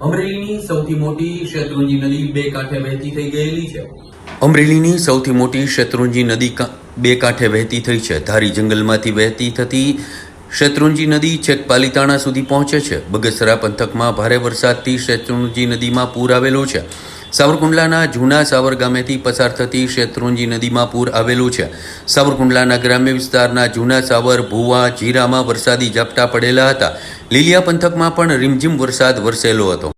અમરેલીની સૌથી મોટી શેત્રુંજી નદી બે કાંઠે વહેતી થઈ ગયેલી છે. અમરેલીની સૌથી મોટી શેત્રુંજી નદી બે કાંઠે વહેતી થઈ છે. ધારી જંગલમાંથી વહેતી થતી શેત્રુંજી નદી છેક પાલીતાણા સુધી પહોંચે છે. બગસરા પંથકમાં ભારે વરસાદથી શેત્રુંજી નદીમાં પૂર આવેલો છે. સાવરકુંડલાના જૂના સાવર ગામેથી પસાર થતી શેત્રુંજી નદીમાં પૂર આવેલું છે. સાવરકુંડલાના ગ્રામ્ય વિસ્તારના જૂના સાવર, ભુવા, જીરામાં વરસાદી ઝાપટા પડેલા હતા. લીલિયા પંથકમાં પણ રીમઝીમ વરસાદ વરસેલો હતો.